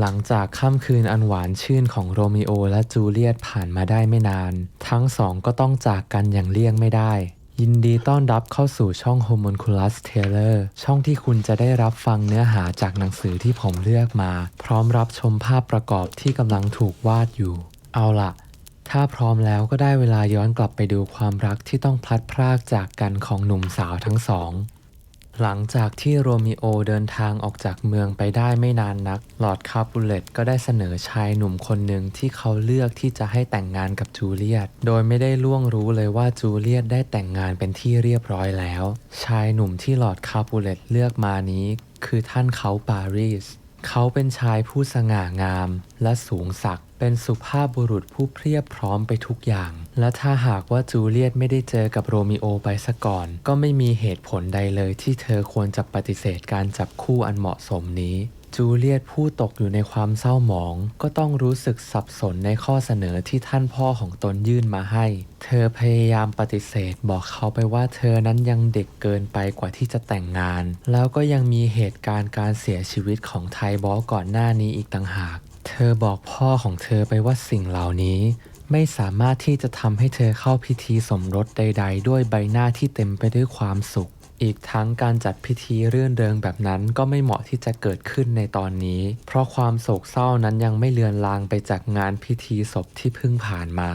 หลังจากค่ำคืนอันหวานชื่นของโรมิโอและจูเลียตผ่านมาได้ไม่นาน ทั้งสองก็ต้องจากกันอย่างเลี่ยงไม่ได้ ยินดีต้อนรับเข้าสู่ช่อง Homunculus Taylor ช่องที่คุณจะได้รับฟังเนื้อหาจากหนังสือที่ผมเลือกมา พร้อมรับชมภาพประกอบที่กำลังถูกวาดอยู่ เอาล่ะถ้าพร้อมแล้วก็ได้เวลาย้อนกลับไปดูความรักที่ต้องพลัดพรากจากกันของหนุ่มสาวทั้งสอง หลังจากที่โรมิโอเดินทางออกจากเมืองไปได้ไม่นานนัก ลอร์ดคาปูเลตก็ได้เสนอชายหนุ่มคนหนึ่งที่เขาเลือกที่จะให้แต่งงานกับจูเลียต โดยไม่ได้ล่วงรู้เลยว่าจูเลียตได้แต่งงานเป็นที่เรียบร้อยแล้ว ชายหนุ่มที่ลอร์ดคาปูเลตเลือกมานี้ คือท่านเขาปารีส เขาเป็นชายผู้สง่างามและสูงศักดิ์ เป็นสุภาพบุรุษผู้เพียบพร้อมไปทุกอย่าง และถ้าหากว่าจูเลียตไม่ได้เจอกับโรมิโอไปซะก่อน ก็ไม่มีเหตุผลใดเลยที่เธอควรจะปฏิเสธการจับคู่อันเหมาะสมนี้ จูเลียตผู้ตกอยู่ในความเศร้าหมอง ก็ต้องรู้สึกสับสนในข้อเสนอที่ท่านพ่อของตนยื่นมาให้ เธอพยายามปฏิเสธบอกเขาไปว่าเธอนั้นยังเด็กเกินไปกว่าที่จะแต่งงาน แล้วก็ยังมีเหตุการณ์การเสียชีวิตของไทบอสก่อนหน้านี้อีกต่างหาก เธอบอกพ่อของเธอไปว่าสิ่งเหล่านี้ ไม่สามารถที่จะทำให้เธอเข้าพิธีสมรสใด ๆ ด้วยใบหน้าที่เต็มไปด้วยความสุข อีกทั้งการจัดพิธีเรื่อนเริงแบบนั้นก็ไม่เหมาะที่จะเกิดขึ้นในตอนนี้ เพราะความโศกเศร้านั้นยังไม่เลือนลางไปจากงานพิธีศพที่เพิ่งผ่านมา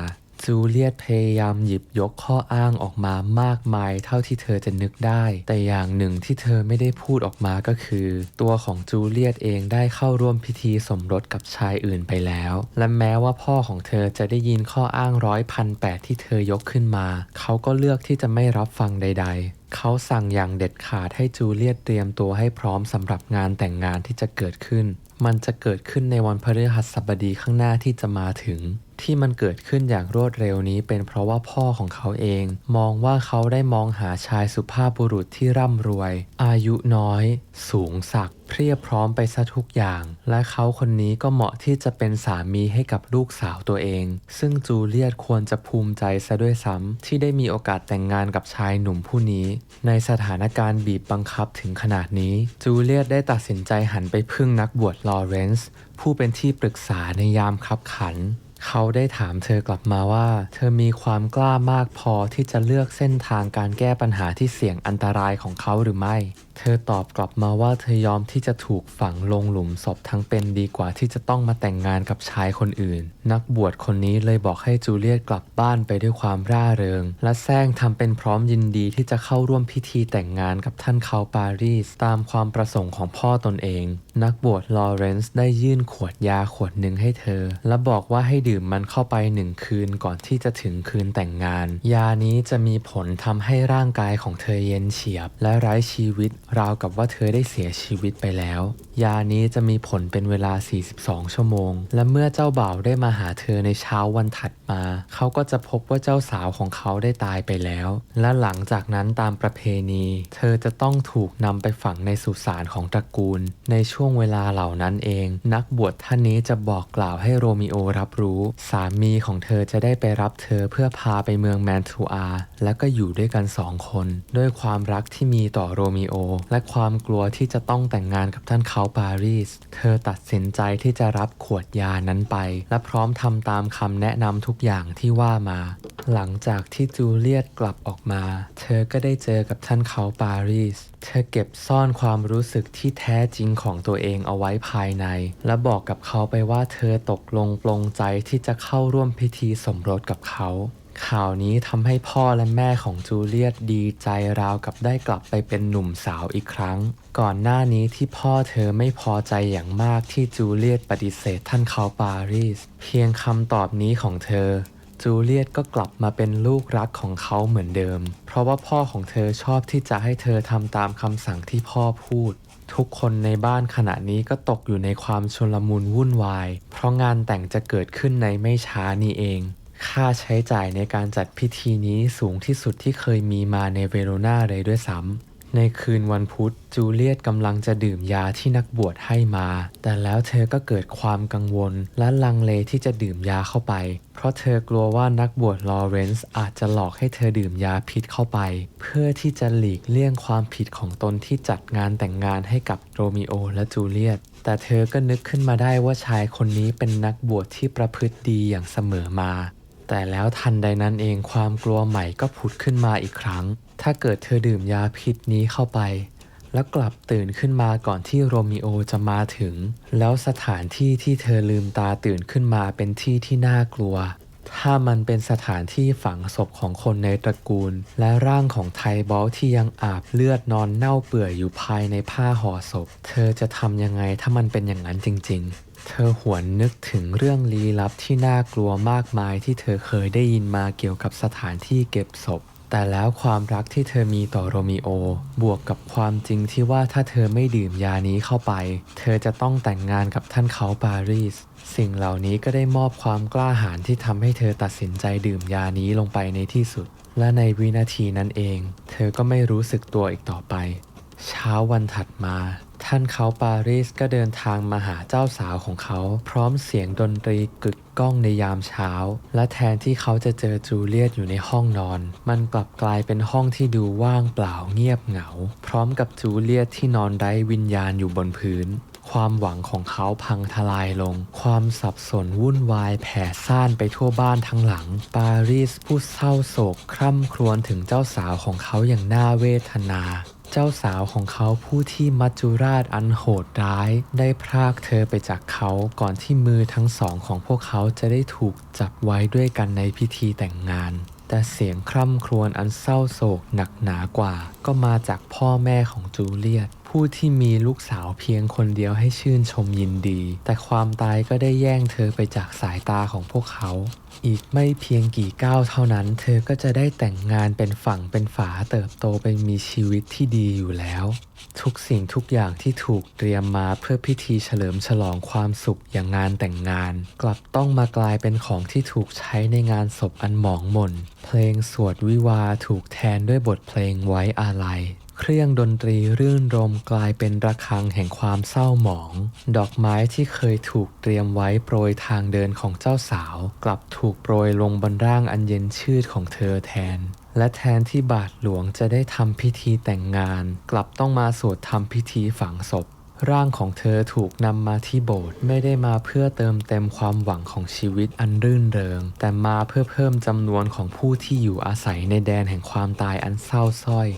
จูเลียตพยายามหยิบยกข้ออ้างออกมามากมายเท่าที่เธอจะนึกได้ แต่อย่างหนึ่งที่เธอไม่ได้พูดออกมาก็คือ ตัวของจูเลียตเองได้เข้าร่วมพิธีสมรสกับชายอื่นไปแล้ว และแม้ว่าพ่อของเธอจะได้ยินข้ออ้างร้อยพันแปดที่เธอยกขึ้นมา เขาก็เลือกที่จะไม่รับฟังใด ๆเขาสั่งอย่างเด็ดขาดให้จูเลียตเตรียมตัวให้พร้อมสำหรับงานแต่งงานที่จะเกิดขึ้น มันจะเกิดขึ้นในวันพฤหัสบดีข้างหน้าที่จะมาถึงที่มันเกิดขึ้นอย่างรวดเร็วนี้เป็นเพราะว่าพ่อของเขาเอง มองว่าเขาได้มองหาชายสุภาพบุรุษที่ร่ำรวย อายุน้อย สูงสักเพียบพร้อมไปซะทุกอย่าง และเขาคนนี้ก็เหมาะที่จะเป็นสามีให้กับลูกสาวตัวเอง ซึ่งจูเลียตควรจะภูมิใจซะด้วยซ้ำที่ได้มีโอกาสแต่งงานกับชายหนุ่มผู้นี้ ในสถานการณ์บีบบังคับถึงขนาดนี้ จูเลียตได้ตัดสินใจหันไปพึ่งนักบวชลอเรนซ์ผู้เป็นที่ปรึกษาในยามคับขัน เขาได้ถามเธอกลับมาว่า เธอมีความกล้ามากพอที่จะเลือกเส้นทางการแก้ปัญหาที่เสี่ยงอันตรายของเขาหรือไม่ เธอตอบกลับมาว่าเธอยอมที่จะถูกฝังลงหลุมศพทั้งเป็นดีกว่าที่จะต้องมาแต่งงานกับชายคนอื่น นักบวชคนนี้เลยบอกให้จูเลียตกลับบ้านไปด้วยความร่าเริง และแซงทำเป็นพร้อมยินดีที่จะเข้าร่วมพิธีแต่งงานกับท่านเขาปารีสตามความประสงค์ของพ่อตนเอง นักบวชลอเรนซ์ได้ยื่นขวดยาขวดหนึ่งให้เธอ และบอกว่าให้ดื่มมันเข้าไปหนึ่งคืนก่อนที่จะถึงคืนแต่งงาน ยานี้จะมีผลทำให้ร่างกายของเธอเย็นเฉียบ และไร้ชีวิตราวกับว่าเธอได้เสียชีวิตไปแล้ว ยานี้จะมีผลเป็นเวลา 42 ชั่วโมง และเมื่อเจ้าบ่าวได้มาหาเธอในเช้าวันถัดมา เขาก็จะพบว่าเจ้าสาวของเขาได้ตายไปแล้ว และหลังจากนั้นตามประเพณี เธอจะต้องถูกนำไปฝังในสุสานของตระกูล ในช่วงเวลาเหล่านั้นเอง นักบวชท่านนี้จะบอกกล่าวให้โรมิโอรับรู้ สามีของเธอจะได้ไปรับเธอเพื่อพาไปเมืองแมนทูอาและก็อยู่ด้วยกันสองคน ด้วยความรักที่มีต่อโรมิโอและความกลัวที่จะต้องแต่งงานกับท่านเขาปารีส เธอตัดสินใจที่จะรับขวดยานั้นไป และพร้อมทำตามคำแนะนำทุกอย่างที่ว่ามา หลังจากที่จูเลียตกลับออกมา เธอก็ได้เจอกับท่านเขาปารีส เธอเก็บซ่อนความรู้สึกที่แท้จริงของตัวเองเอาไว้ภายใน และบอกกับเขาไปว่าเธอตกลงปลงใจที่จะเข้าร่วมพิธีสมรสกับเขา ข่าวนี้ทำให้พ่อและแม่ของจูเลียตดีใจราวกับได้กลับไปเป็นหนุ่มสาวอีกครั้ง ก่อนหน้านี้ที่พ่อเธอไม่พอใจอย่างมากที่จูเลียตปฏิเสธท่านเขาปารีส เพียงคำตอบนี้ของเธอ จูเลียตก็กลับมาเป็นลูกรักของเขาเหมือนเดิม เพราะว่าพ่อของเธอชอบที่จะให้เธอทำตามคำสั่งที่พ่อพูดทุกคนในบ้านขณะนี้ก็ตกอยู่ในความชลมุนวุ่นวาย เพราะงานแต่งจะเกิดขึ้นในไม่ช้านี้เอง ค่าใช้จ่ายในการจัดพิธีนี้สูงที่สุดที่เคยมีมาในเวโรนาเลยด้วยซ้ำในคืนวันพุธจูเลียตกำลังจะดื่มยาที่นักบวชให้มา แต่แล้วเธอก็เกิดความกังวลและลังเลที่จะดื่มยาเข้าไป เพราะเธอกลัวว่านักบวชลอเรนซ์อาจจะหลอกให้เธอดื่มยาพิษเข้าไป เพื่อที่จะหลีกเลี่ยงความผิดของตนที่จัดงานแต่งงานให้กับโรมิโอและจูเลียตแต่เธอก็นึกขึ้นมาได้ว่าชายคนนี้เป็นนักบวชที่ประพฤติดีอย่างเสมอมา แต่แล้วทันใดนั้นเองความกลัวใหม่ก็ผุดขึ้นมาอีกครั้ง ถ้าเกิดเธอดื่มยาพิษนี้เข้าไป แล้วกลับตื่นขึ้นมาก่อนที่โรมิโอจะมาถึง แล้วสถานที่ที่เธอลืมตาตื่นขึ้นมาเป็นที่ที่น่ากลัว ถ้ามันเป็นสถานที่ฝังศพของคนในตระกูล และร่างของไทบอลที่ยังอาบเลือดนอนเน่าเปื่อยอยู่ภายในผ้าห่อศพ เธอจะทำยังไงถ้ามันเป็นอย่างนั้นจริง ๆ เธอหวนนึกถึงเรื่องลี้ลับที่น่ากลัวมากมายที่เธอเคยได้ยินมาเกี่ยวกับสถานที่เก็บศพ แต่แล้วความรักที่เธอมีต่อโรมิโอ บวกกับความจริงที่ว่าถ้าเธอไม่ดื่มยานี้เข้าไป เธอจะต้องแต่งงานกับท่านเขาปารีส สิ่งเหล่านี้ก็ได้มอบความกล้าหาญที่ทำให้เธอตัดสินใจดื่มยานี้ลงไปในที่สุด และในวินาทีนั้นเอง เธอก็ไม่รู้สึกตัวอีกต่อไป เช้าวันถัดมา ท่านเขาปารีสก็เดินทางมาหาเจ้าสาวของเขา พร้อมเสียงดนตรีกึกก้องในยามเช้า และแทนที่เขาจะเจอจูเลียตอยู่ในห้องนอน มันกลับกลายเป็นห้องที่ดูว่างเปล่าเงียบเหงา พร้อมกับจูเลียตที่นอนไร้วิญญาณอยู่บนพื้น ความหวังของเขาพังทลายลง ความสับสนวุ่นวายแผ่ซ่านไปทั่วบ้านทั้งหลัง ปารีสผู้เศร้าโศกคร่ำครวญถึงเจ้าสาวของเขาอย่างน่าเวทนา เจ้าสาวของเขาผู้ที่มัจจุราชอันโหดร้าย ได้พรากเธอไปจากเขาก่อนที่มือทั้งสองของพวกเขาจะได้ถูกจับไว้ด้วยกันในพิธีแต่งงาน แต่เสียงคร่ำครวญอันเศร้าโศกหนักหนากว่า ก็มาจากพ่อแม่ของจูเลียต ผู้ที่มีลูกสาวเพียงคนเดียวให้ชื่นชมยินดี แต่ความตายก็ได้แย่งเธอไปจากสายตาของพวกเขา อีกไม่เพียงกี่ก้าวเท่านั้น เธอก็จะได้แต่งงานเป็นฝั่งเป็นฝาเติบโตไปมีชีวิตที่ดีอยู่แล้ว ทุกสิ่งทุกอย่างที่ถูกเตรียมมาเพื่อพิธีเฉลิมฉลองความสุขอย่างงานแต่งงาน กลับต้องมากลายเป็นของที่ถูกใช้ในงานศพอันหมองหม่น เพลงสวดวิวาถูกแทนด้วยบทเพลงไว้อาลัย เครื่องดนตรีรื่นรมกลายเป็นระฆังแห่งความเศร้าหมอง ดอกไม้ที่เคยถูกเตรียมไว้โปรยทางเดินของเจ้าสาว กลับถูกโปรยลงบนร่างอันเย็นชืดของเธอแทน และแทนที่บาทหลวงจะได้ทำพิธีแต่งงาน กลับต้องมาสวดทำพิธีฝังศพ ร่างของเธอถูกนำมาที่โบสถ์ไม่ได้มาเพื่อเติมเต็มความหวังของชีวิตอันรื่นเริง แต่มาเพื่อเพิ่มจำนวนของผู้ที่อยู่อาศัยในแดนแห่งความตายอันเศร้าส้อย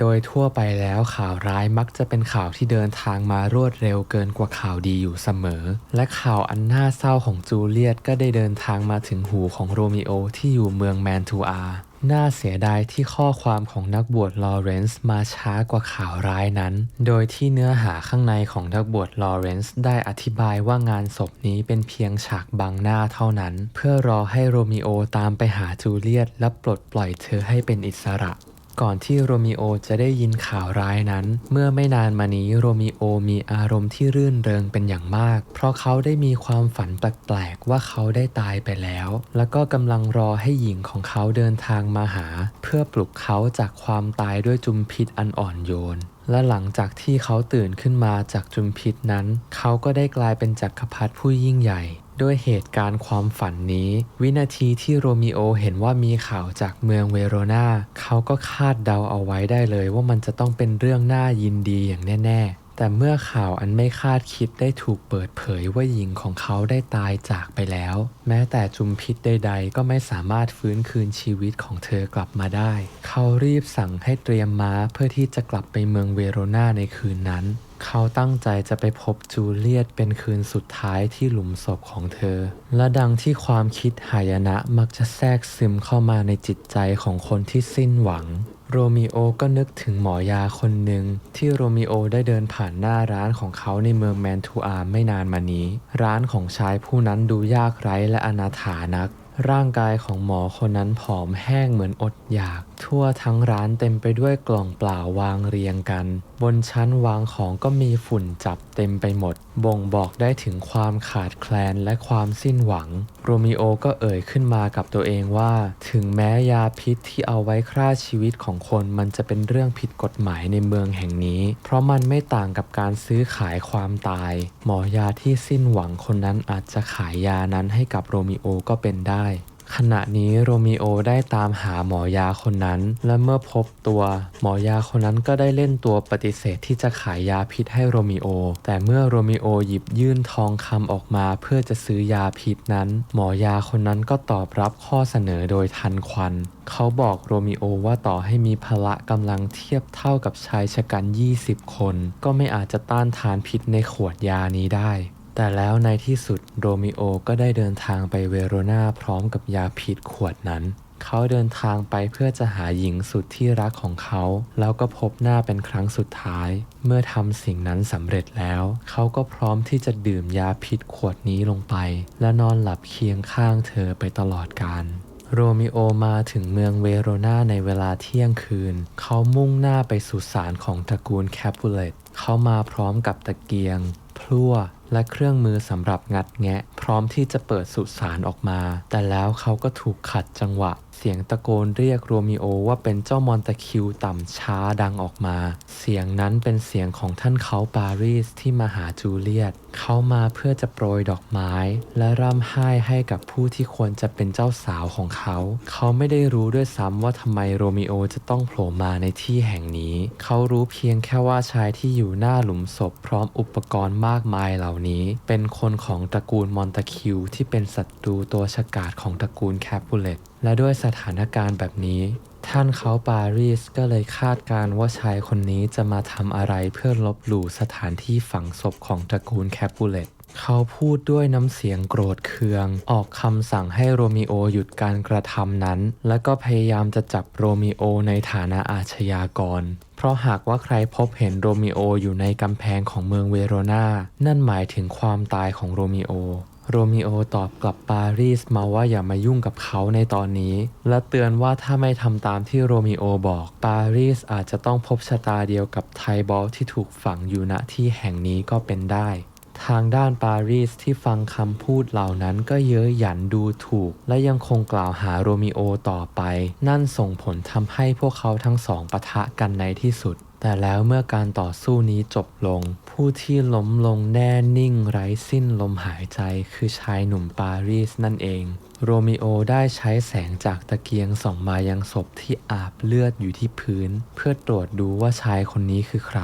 โดยทั่วไปแล้วข่าวร้ายมักจะเป็นข่าวที่เดินทางมารวดเร็วเกินกว่าข่าวดีอยู่เสมอ และข่าวอันน่าเศร้าของจูเลียตก็ได้เดินทางมาถึงหูของโรมิโอที่อยู่เมืองแมนทูอาน่าเสียดายที่ข้อความของนักบวชลอเรนซ์มาช้ากว่าข่าวร้ายนั้น โดยที่เนื้อหาข้างในของนักบวชลอเรนซ์ได้อธิบายว่างานศพนี้เป็นเพียงฉากบังหน้าเท่านั้น เพื่อรอให้โรมิโอตามไปหาจูเลียตและปลดปล่อยเธอให้เป็นอิสระ ก่อนที่โรมิโอจะได้ยินข่าวร้ายนั้น เมื่อไม่นานมานี้โรมิโอมีอารมณ์ที่รื่นเริงเป็นอย่างมาก เพราะเขาได้มีความฝันแปลกๆว่าเขาได้ตายไปแล้ว แล้วก็กำลังรอให้หญิงของเขาเดินทางมาหา เพื่อปลุกเขาจากความตายด้วยจุมพิษอันอ่อนโยนและหลังจากที่เขาตื่นขึ้นมาจากจุมพิษนั้น เขาก็ได้กลายเป็นจักรพรรดิผู้ยิ่งใหญ่ ด้วยเหตุการณ์ความฝันนี้ วินาทีที่โรมิโอเห็นว่ามีข่าวจากเมืองเวโรนาเขาก็คาดเดาเอาไว้ได้เลยว่ามันจะต้องเป็นเรื่องน่ายินดีอย่างแน่ ๆแต่เมื่อข่าวอันไม่คาดคิดได้ถูกเปิดเผยว่าหญิงของเขาได้ตายจากไปแล้ว แม้แต่จุมพิษใดๆ ก็ไม่สามารถฟื้นคืนชีวิตของเธอกลับมาได้ เขารีบสั่งให้เตรียมม้าเพื่อที่จะกลับไปเมืองเวโรนาในคืนนั้น เขาตั้งใจจะไปพบจูเลียตเป็นคืนสุดท้ายที่หลุมศพของเธอ และดังที่ความคิดหายนะมักจะแทรกซึมเข้ามาในจิตใจของคนที่สิ้นหวัง โรมิโอก็นึกถึงหมอยาคนหนึ่งที่โรมิโอได้เดินผ่านหน้าร้านของเขาในเมืองแมนทูอาไม่นานมานี้ ร้านของชายผู้นั้นดูยากไร้และอนาถานัก ร่างกายของหมอคนนั้นผอมแห้งเหมือนอดอยาก ทั่วทั้งร้านเต็มไปด้วยกล่องเปล่าวางเรียงกัน บนชั้นวางของก็มีฝุ่นจับเต็มไปหมด บ่งบอกได้ถึงความขาดแคลนและความสิ้นหวัง โรมิโอก็เอ่ยขึ้นมากับตัวเองว่า ถึงแม้ยาพิษที่เอาไว้ฆ่าชีวิตของคนมันจะเป็นเรื่องผิดกฎหมายในเมืองแห่งนี้ เพราะมันไม่ต่างกับการซื้อขายความตาย หมอยาที่สิ้นหวังคนนั้นอาจจะขายยานั้นให้กับโรมิโอก็เป็นได้ ขณะนี้โรมิโอได้ตามหาหมอยาคนนั้น และเมื่อพบตัว หมอยาคนนั้นก็ได้เล่นตัวปฏิเสธที่จะขายยาพิษให้โรมิโอ แต่เมื่อโรมิโอหยิบยื่นทองคำออกมาเพื่อจะซื้อยาพิษนั้น หมอยาคนนั้นก็ตอบรับข้อเสนอโดยทันควัน เขาบอกโรมิโอว่าต่อให้มีพละกำลังเทียบเท่ากับชายชะกัน 20 คน ก็ไม่อาจจะต้านทานพิษในขวดยานี้ได้ แต่แล้วในที่สุดโรมิโอก็ได้เดินทางไปเวโรนาพร้อมกับยาพิษขวดนั้น เขาเดินทางไปเพื่อจะหาหญิงสุดที่รักของเขา แล้วก็พบหน้าเป็นครั้งสุดท้าย เมื่อทำสิ่งนั้นสำเร็จแล้ว เขาก็พร้อมที่จะดื่มยาพิษขวดนี้ลงไป และนอนหลับเคียงข้างเธอไปตลอดกาลโรมิโอมาถึงเมืองเวโรนาในเวลาเที่ยงคืน เขามุ่งหน้าไปสู่ศาลของตระกูลแคปูเลตเขามาพร้อมกับตะเกียง พลั่ว และเครื่องมือสำหรับงัดแงะ พร้อมที่จะเปิดสุสานออกมา แต่แล้วเขาก็ถูกขัดจังหวะเสียงตะโกนเรียกโรมิโอว่าเป็นเจ้ามอนตะคิวต่ำช้าดังออกมา เสียงนั้นเป็นเสียงของท่านเขาปารีสที่มาหาจูเลียต เขามาเพื่อจะโปรยดอกไม้ และร่ำไห้ให้กับผู้ที่ควรจะเป็นเจ้าสาวของเขา เขาไม่ได้รู้ด้วยซ้ำว่าทำไมโรมิโอจะต้องโผล่มาในที่แห่งนี้ เขารู้เพียงแค่ว่าชายที่อยู่หน้าหลุมศพพร้อมอุปกรณ์มากมายเหล่านี้ เป็นคนของตระกูลมอนตะคิวที่เป็นศัตรูตัวฉกาจของตระกูลแคปูเลต และด้วยสถานการณ์แบบนี้ ท่านเขาปารีสก็เลยคาดการ์ว่าชายคนนี้จะมาทำอะไรเพื่อลบหลู่สถานที่ฝังศพของตระกูลแคปูเลตเขาพูดด้วยน้ำเสียงโกรธเคือง ออกคำสั่งให้โรมิโอหยุดการกระทำนั้น และก็พยายามจะจับโรมิโอในฐานะอาชญากร เพราะหากว่าใครพบเห็นโรมิโออยู่ในกำแพงของเมืองเวโรนานั่นหมายถึงความตายของโรมิโอ โรมิโอตอบกลับปารีสมาว่าอย่ามายุ่งกับเขาในตอนนี้ และเตือนว่าถ้าไม่ทำตามที่โรมิโอบอก ปารีสอาจจะต้องพบชะตาเดียวกับไทบอลที่ถูกฝังอยู่ณที่แห่งนี้ก็เป็นได้ ทางด้านปารีสที่ฟังคำพูดเหล่านั้นก็เย้ยหยันดูถูก และยังคงกล่าวหาโรมิโอต่อไป นั่นส่งผลทำให้พวกเขาทั้งสองปะทะกันในที่สุด แต่แล้วเมื่อการต่อสู้นี้จบลง ผู้ที่ล้มลงแน่นิ่งไร้สิ้นลมหายใจคือชายหนุ่มปารีสนั่นเอง โรมิโอได้ใช้แสงจากตะเกียงส่องมายังศพที่อาบเลือดอยู่ที่พื้น เพื่อตรวจดูว่าชายคนนี้คือใคร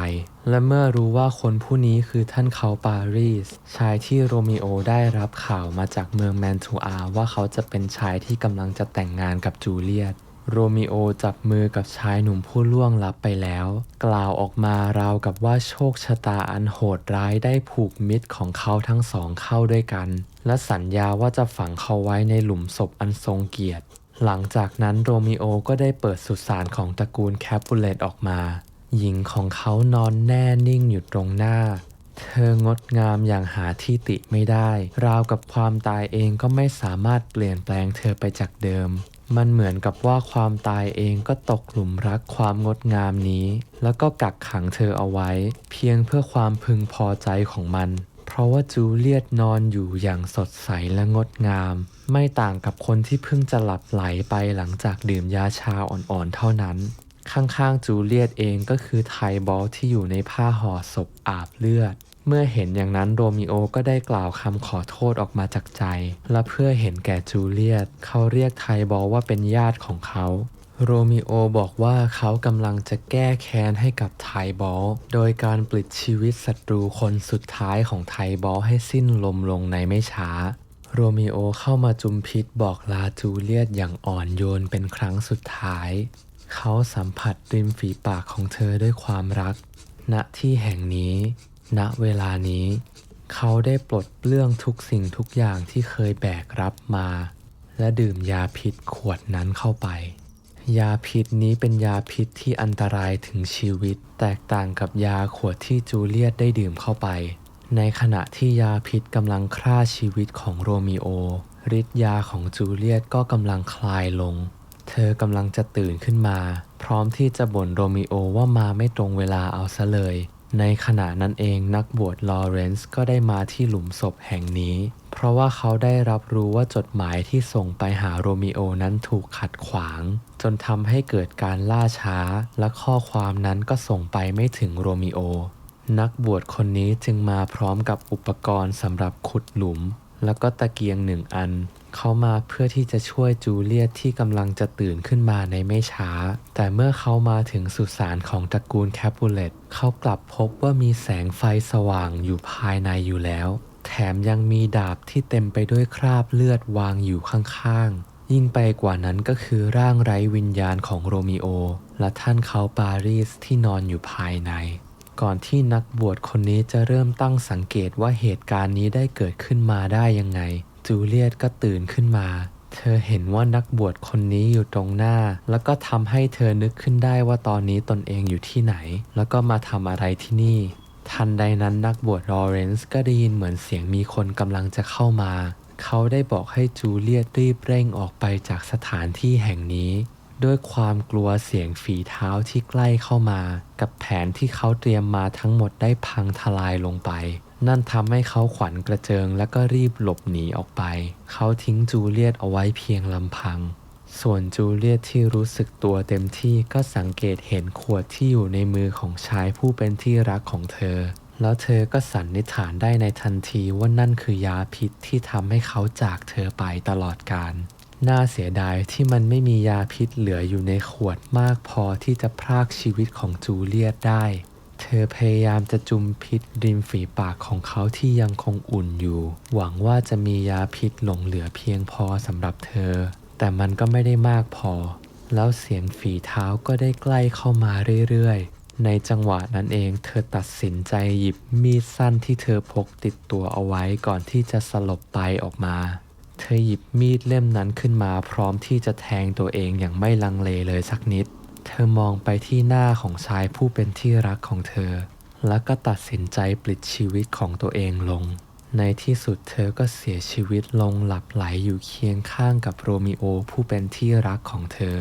และเมื่อรู้ว่าคนผู้นี้คือท่านเขาปารีส ชายที่โรมิโอได้รับข่าวมาจากเมืองแมนทูอาว่าเขาจะเป็นชายที่กำลังจะแต่งงานกับจูเลียต โรมิโอจับมือกับชายหนุ่มผู้ล่วงลับไปแล้ว กล่าวออกมาราวกับว่าโชคชะตาอันโหดร้ายได้ผูกมิตรของเขาทั้งสองเข้าด้วยกัน และสัญญาว่าจะฝังเขาไว้ในหลุมศพอันทรงเกียรติ หลังจากนั้นโรมิโอก็ได้เปิดสุสานของตระกูลแคปูเลตออกมา หญิงของเขานอนแน่นิ่งอยู่ตรงหน้า เธองดงามอย่างหาที่ติไม่ได้ ราวกับความตายเองก็ไม่สามารถเปลี่ยนแปลงเธอไปจากเดิม มันเหมือนกับว่าความตายเองก็ตกหลุมรักความงดงามนี้ แล้วก็กักขังเธอเอาไว้ เพียงเพื่อความพึงพอใจของมัน เพราะว่าจูเลียตนอนอยู่อย่างสดใสและงดงาม ไม่ต่างกับคนที่เพิ่งจะหลับไหลไปหลังจากดื่มยาชาอ่อนๆเท่านั้น ข้างๆจูเลียตเองก็คือไทบอลที่อยู่ในผ้าห่อศพอาบเลือด เมื่อเห็นอย่างนั้นโรมิโอก็ได้กล่าวคำขอโทษออกมาจากใจ และเพื่อเห็นแก่จูเลียต เขาเรียกไทบอลว่าเป็นญาติของเขาโรมิโอบอกว่าเขากำลังจะแก้แค้นให้กับไทบอล โดยการปลิดชีวิตศัตรูคนสุดท้ายของไทบอลให้สิ้นลมลงในไม่ช้า โรมิโอเข้ามาจุมพิษบอกลาจูเลียตอย่างอ่อนโยนเป็นครั้งสุดท้าย เขาสัมผัสริมฝีปากของเธอด้วยความรัก ณที่แห่งนี้ ณเวลานี้ เขาได้ปลดเปลื้องทุกสิ่งทุกอย่างที่เคยแบกรับมา และดื่มยาพิษขวดนั้นเข้าไป ยาพิษนี้เป็นยาพิษที่อันตรายถึงชีวิต แตกต่างกับยาขวดที่จูเลียตได้ดื่มเข้าไป ในขณะที่ยาพิษกำลังฆ่าชีวิตของโรมิโอฤทธิ์ยาของจูเลียตก็กำลังคลายลง เธอกำลังจะตื่นขึ้นมา พร้อมที่จะบ่นโรมิโอว่ามาไม่ตรงเวลาเอาซะเลย ในขณะนั้นเองนักบวชลอเรนซ์ก็ได้มาที่หลุมศพแห่งนี้ เพราะว่าเขาได้รับรู้ว่าจดหมายที่ส่งไปหาโรมิโอนั้นถูกขัดขวาง จนทำให้เกิดการล่าช้า และข้อความนั้นก็ส่งไปไม่ถึงโรมิโอ นักบวชคนนี้จึงมาพร้อมกับอุปกรณ์สำหรับขุดหลุม แล้วก็ตะเกียงหนึ่งอัน เขามาเพื่อที่จะช่วยจูเลียตที่กำลังจะตื่นขึ้นมาในไม่ช้า แต่เมื่อเขามาถึงสุสานของตระกูลแคปูเลตเขากลับพบว่ามีแสงไฟสว่างอยู่ภายในอยู่แล้ว แถมยังมีดาบที่เต็มไปด้วยคราบเลือดวางอยู่ข้างๆ ยิ่งไปกว่านั้นก็คือร่างไร้วิญญาณของโรมิโอ และท่านเขาปารีสที่นอนอยู่ภายใน ก่อนที่นักบวชคนนี้จะเริ่มตั้งสังเกตว่าเหตุการณ์นี้ได้เกิดขึ้นมาได้ยังไง จูเลียตก็ตื่นขึ้นมา เธอเห็นว่านักบวชคนนี้อยู่ตรงหน้า แล้วก็ทำให้เธอนึกขึ้นได้ว่าตอนนี้ตนเองอยู่ที่ไหน แล้วก็มาทำอะไรที่นี่ ทันใดนั้นนักบวชลอเรนซ์ก็ได้ยินเหมือนเสียงมีคนกำลังจะเข้ามา เขาได้บอกให้จูเลียตรีบเร่งออกไปจากสถานที่แห่งนี้ด้วยความกลัวเสียงฝีเท้าที่ใกล้เข้ามา กับแผนที่เขาเตรียมมาทั้งหมดได้พังทลายลงไป นั่นทำให้เขาขวัญกระเจิงและก็รีบหลบหนีออกไป เขาทิ้งจูเลียตเอาไว้เพียงลำพัง ส่วนจูเลียตที่รู้สึกตัวเต็มที่ก็สังเกตเห็นขวดที่อยู่ในมือของชายผู้เป็นที่รักของเธอ แล้วเธอก็สันนิษฐานได้ในทันทีว่านั่นคือยาพิษที่ทำให้เขาจากเธอไปตลอดกาลน่าเสียดายที่มันไม่มียาพิษเหลืออยู่ในขวดมากพอที่จะพรากชีวิตของจูเลียตได้ เธอพยายามจะจุมพิษริมฝีปากของเขาที่ยังคงอุ่นอยู่ หวังว่าจะมียาพิษหลงเหลือเพียงพอสำหรับเธอ แต่มันก็ไม่ได้มากพอ แล้วเสียงฝีเท้าก็ได้ใกล้เข้ามาเรื่อยๆ ในจังหวะนั้นเองเธอตัดสินใจหยิบมีดสั้นที่เธอพกติดตัวเอาไว้ก่อนที่จะสลบไปออกมา เธอหยิบมีดเล่มนั้นขึ้นมาพร้อมที่จะแทงตัวเองอย่างไม่ลังเลเลยสักนิด อมองไปที่หน้าของชายผู้เป็นที่รักของเธอ แล้วก็ตัดสินใจปลิดชีวิตของตัวเองลง ในที่สุดเธอก็เสียชีวิตลงหลับไหลอยู่เคียงข้างกับโรมิโอผู้เป็นที่รักของเธอ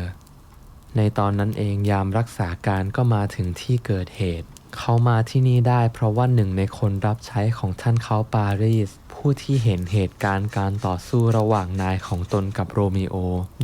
ในตอนนั้นเองยามรักษาการก็มาถึงที่เกิดเหตุ เขามาที่นี่ได้เพราะว่าหนึ่งในคนรับใช้ของท่านเขาปารีส ผู้ที่เห็นเหตุการณ์การต่อสู้ระหว่างนายของตนกับโรมิโอ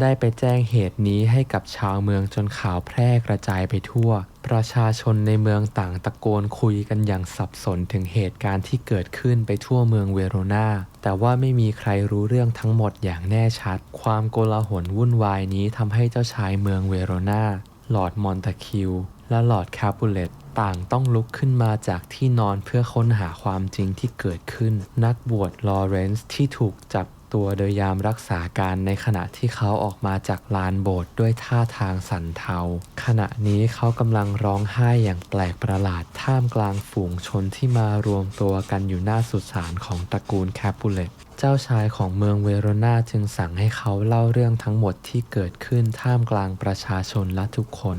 ได้ไปแจ้งเหตุนี้ให้กับชาวเมืองจนข่าวแพร่กระจายไปทั่ว ประชาชนในเมืองต่างตะโกนคุยกันอย่างสับสนถึงเหตุการณ์ที่เกิดขึ้นไปทั่วเมืองเวโรนาแต่ว่าไม่มีใครรู้เรื่องทั้งหมดอย่างแน่ชัด ความโกลาหลวุ่นวายนี้ทำให้เจ้าชายเมืองเวโรนาลอร์ดมอนตาคิว และลอร์ดคาปูเลต ต่างต้องลุกขึ้นมาจากที่นอนเพื่อค้นหาความจริงที่เกิดขึ้น นักบวชลอเรนซ์ที่ถูกจับตัวโดยยามรักษาการในขณะที่เขาออกมาจากลานโบสถ์ด้วยท่าทางสันเทา ขณะนี้เขากำลังร้องไห้อย่างแปลกประหลาดท่ามกลางฝูงชนที่มารวมตัวกันอยู่หน้าสุสานของตระกูลแคปูเลตเจ้าชายของเมืองเวโรนาจึงสั่งให้เขาเล่าเรื่องทั้งหมดที่เกิดขึ้นท่ามกลางประชาชนและทุกคน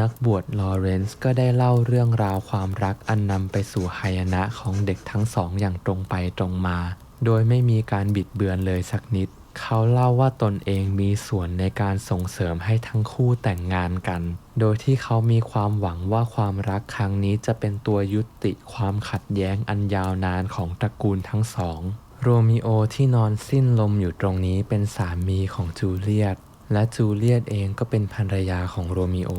นักบวชลอเรนซ์ก็ได้เล่าเรื่องราวความรักอันนำไปสู่หายนะของเด็กทั้งสองอย่างตรงไปตรงมา โดยไม่มีการบิดเบือนเลยสักนิด เขาเล่าว่าตนเองมีส่วนในการส่งเสริมให้ทั้งคู่แต่งงานกัน โดยที่เขามีความหวังว่าความรักครั้งนี้จะเป็นตัวยุติความขัดแย้งอันยาวนานของตระกูลทั้งสอง โรมิโอที่นอนสิ้นลมอยู่ตรงนี้เป็นสามีของจูเลียต และจูเลียตเองก็เป็นภรรยาของโรมิโอ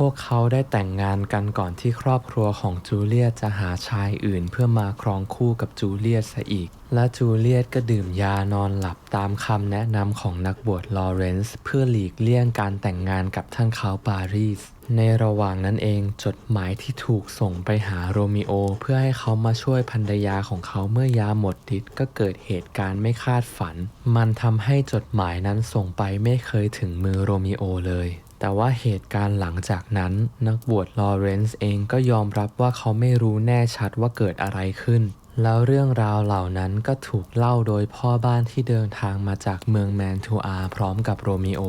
พวกเขาได้แต่งงานกันก่อนที่ครอบครัวของจูเลียตจะหาชายอื่นเพื่อมาครองคู่กับจูเลียตซะอีก และจูเลียตก็ดื่มยานอนหลับตามคำแนะนำของนักบวชลอเรนซ์เพื่อหลีกเลี่ยงการแต่งงานกับท่านเขาปารีส ในระหว่างนั้นเองจดหมายที่ถูกส่งไปหาโรมิโอ เพื่อให้เขามาช่วยภรรยาของเขาเมื่อยาหมดฤทธิ์ก็เกิดเหตุการณ์ไม่คาดฝัน มันทำให้จดหมายนั้นส่งไปไม่เคยถึงมือโรมิโอเลย แต่ว่าเหตุการณ์หลังจากนั้น นักบวชลอเรนซ์เองก็ยอมรับว่าเขาไม่รู้แน่ชัดว่าเกิดอะไรขึ้น แล้วเรื่องราวเหล่านั้นก็ถูกเล่าโดยพ่อบ้านที่เดินทางมาจากเมืองแมนทูอาพร้อมกับโรมิโอ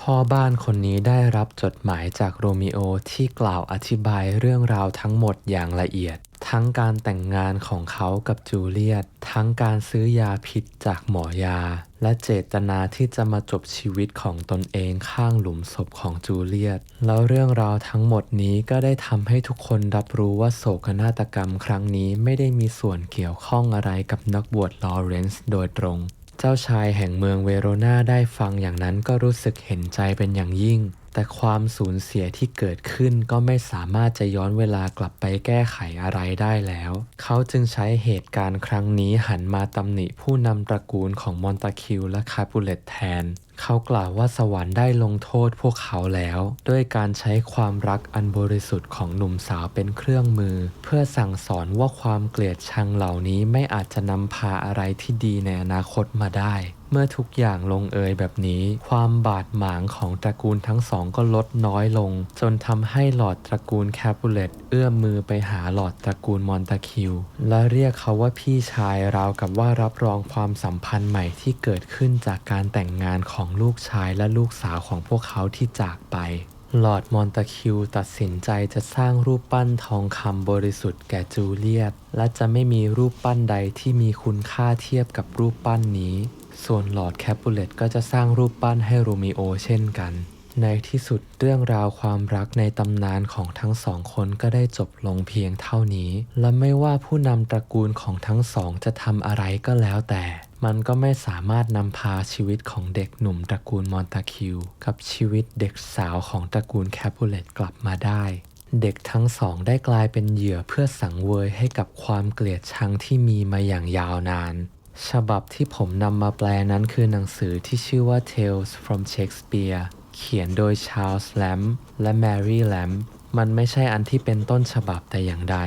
พ่อบ้านคนนี้ได้รับจดหมายจากโรมิโอที่กล่าวอธิบายเรื่องราวทั้งหมดอย่างละเอียด ทั้งการแต่งงานของเขากับจูเลียต ทั้งการซื้อยาพิษจากหมอยา และเจตนาที่จะมาจบชีวิตของตนเองข้างหลุมศพของจูเลียต แล้วเรื่องราวทั้งหมดนี้ก็ได้ทำให้ทุกคนรับรู้ว่าโศกนาฏกรรมครั้งนี้ไม่ได้มีส่วนเกี่ยวข้องอะไรกับนักบวชลอเรนซ์โดยตรง เจ้าชายแห่งเมืองเวโรนาได้ฟังอย่างนั้นก็รู้สึกเห็นใจเป็นอย่างยิ่ง แต่ความสูญเสียที่เกิดขึ้นก็ไม่สามารถจะย้อนเวลากลับไปแก้ไขอะไรได้แล้ว เขาจึงใช้เหตุการณ์ครั้งนี้หันมาตำหนิผู้นำตระกูลของมอนตาคิวและคาปูเลตแทน เขากล่าวว่าสวรรค์ได้ลงโทษพวกเขาแล้ว ด้วยการใช้ความรักอันบริสุทธิ์ของหนุ่มสาวเป็นเครื่องมือ เพื่อสั่งสอนว่าความเกลียดชังเหล่านี้ไม่อาจจะนำพาอะไรที่ดีในอนาคตมาได้ เมื่อทุกอย่างลงเอยแบบนี้ ความบาดหมางของตระกูลทั้งสองก็ลดน้อยลง จนทำให้หลอดตระกูลแคปูเลตเอื้อมมือไปหาหลอดตระกูลมอนตาคิว และเรียกเขาว่าพี่ชายราวกับว่ารับรองความสัมพันธ์ใหม่ที่เกิดขึ้นจากการแต่งงานของลูกชายและลูกสาวของพวกเขาที่จากไปหลอดมอนตาคิวตัดสินใจจะสร้างรูปปั้นทองคำบริสุทธิ์แก่จูเลียต และจะไม่มีรูปปั้นใดที่มีคุณค่าเทียบกับรูปปั้นนี้ ส่วนลอร์ดแคปูเลตก็จะสร้างรูปปั้นให้โรมิโอเช่นกัน ในที่สุดเรื่องราวความรักในตำนานของทั้งสองคนก็ได้จบลงเพียงเท่านี้ และไม่ว่าผู้นำตระกูลของทั้งสองจะทำอะไรก็แล้วแต่ มันก็ไม่สามารถนำพาชีวิตของเด็กหนุ่มตระกูลมอนตาคิว กับชีวิตเด็กสาวของตระกูลแคปูเลตกลับมาได้เด็กทั้งสองได้กลายเป็นเหยื่อเพื่อสังเวยให้กับความเกลียดชังที่มีมาอย่างยาวนาน ฉบับที่ผมนำมาแปลนั้นคือหนังสือที่ชื่อว่า Tales from Shakespeare เขียนโดยชาร์ลส์แลมและแมรี่แลมมันไม่ใช่อันที่เป็นต้นฉบับแต่อย่างใด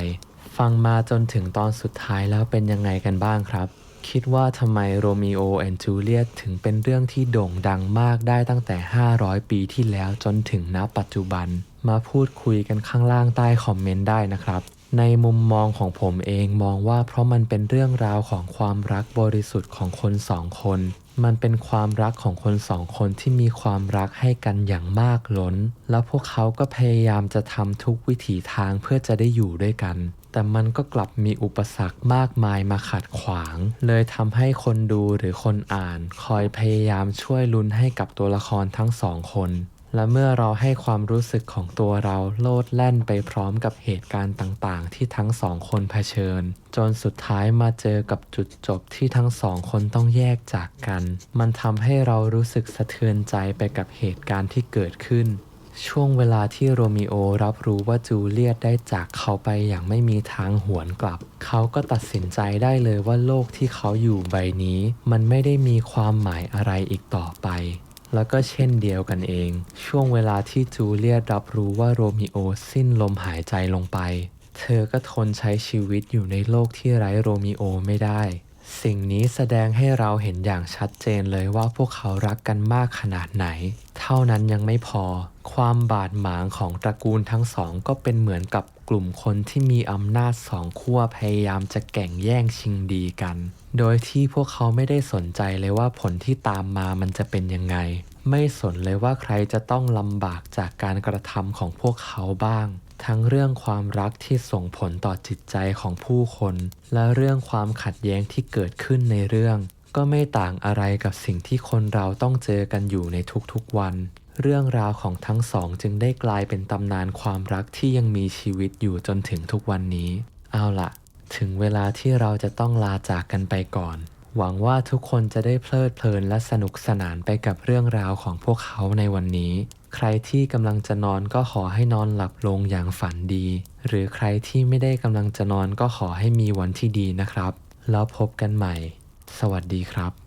ฟังมาจนถึงตอนสุดท้ายแล้วเป็นยังไงกันบ้างครับ คิดว่าทำไมโรมิโอแอนจูเลียตถึงเป็นเรื่องที่โด่งดังมากได้ตั้งแต่ 500 ปีที่แล้วจนถึงณปัจจุบัน มาพูดคุยกันข้างล่างใต้คอมเมนต์ได้นะครับ ในมุมมองของผมเองมองว่าเพราะมันเป็นเรื่องราวของความรักบริสุทธิ์ของคนสองคน มันเป็นความรักของคนสองคนที่มีความรักให้กันอย่างมากล้น แล้วพวกเขาก็พยายามจะทำทุกวิถีทางเพื่อจะได้อยู่ด้วยกัน แต่มันก็กลับมีอุปสรรคมากมายมาขัดขวาง เลยทำให้คนดูหรือคนอ่าน คอยพยายามช่วยลุ้นให้กับตัวละครทั้งสองคน และเมื่อเราให้ความรู้สึกของตัวเราโลดแล่นไปพร้อมกับเหตุการณ์ต่างๆ ที่ทั้งสองคนเผชิญ จนสุดท้ายมาเจอกับจุดจบที่ทั้งสองคนต้องแยกจากกัน มันทำให้เรารู้สึกสะเทือนใจไปกับเหตุการณ์ที่เกิดขึ้น ช่วงเวลาที่โรมิโอรับรู้ว่าจูเลียตได้จากเขาไปอย่างไม่มีทางหวนกลับ เขาก็ตัดสินใจได้เลยว่าโลกที่เขาอยู่ใบนี้ มันไม่ได้มีความหมายอะไรอีกต่อไป แล้วก็เช่นเดียวกันเอง ช่วงเวลาที่จูเลียตรับรู้ว่าโรมิโอสิ้นลมหายใจลงไป เธอก็ทนใช้ชีวิตอยู่ในโลกที่ไร้โรมิโอไม่ได้ สิ่งนี้แสดงให้เราเห็นอย่างชัดเจนเลยว่าพวกเขารักกันมากขนาดไหน เท่านั้นยังไม่พอ ความบาดหมางของตระกูลทั้งสองก็เป็นเหมือนกับ กลุ่มคนที่มีอำนาจสองขั้วพยายามจะแก่งแย่งชิงดีกัน โดยที่พวกเขาไม่ได้สนใจเลยว่าผลที่ตามมามันจะเป็นยังไง ไม่สนเลยว่าใครจะต้องลำบากจากการกระทำของพวกเขาบ้าง ทั้งเรื่องความรักที่ส่งผลต่อจิตใจของผู้คน และเรื่องความขัดแย้งที่เกิดขึ้นในเรื่อง ก็ไม่ต่างอะไรกับสิ่งที่คนเราต้องเจอกันอยู่ในทุกๆวัน เรื่องราวของทั้งสองจึงได้กลายเป็นตำนานความรักที่ยังมีชีวิตอยู่จนถึงทุกวันนี้ เอาล่ะถึงเวลาที่เราจะต้องลาจากกันไปก่อน หวังว่าทุกคนจะได้เพลิดเพลินและสนุกสนานไปกับเรื่องราวของพวกเขาในวันนี้ ใครที่กำลังจะนอนก็ขอให้นอนหลับลงอย่างฝันดี หรือใครที่ไม่ได้กำลังจะนอนก็ขอให้มีวันที่ดีนะครับ แล้วพบกันใหม่ สวัสดีครับ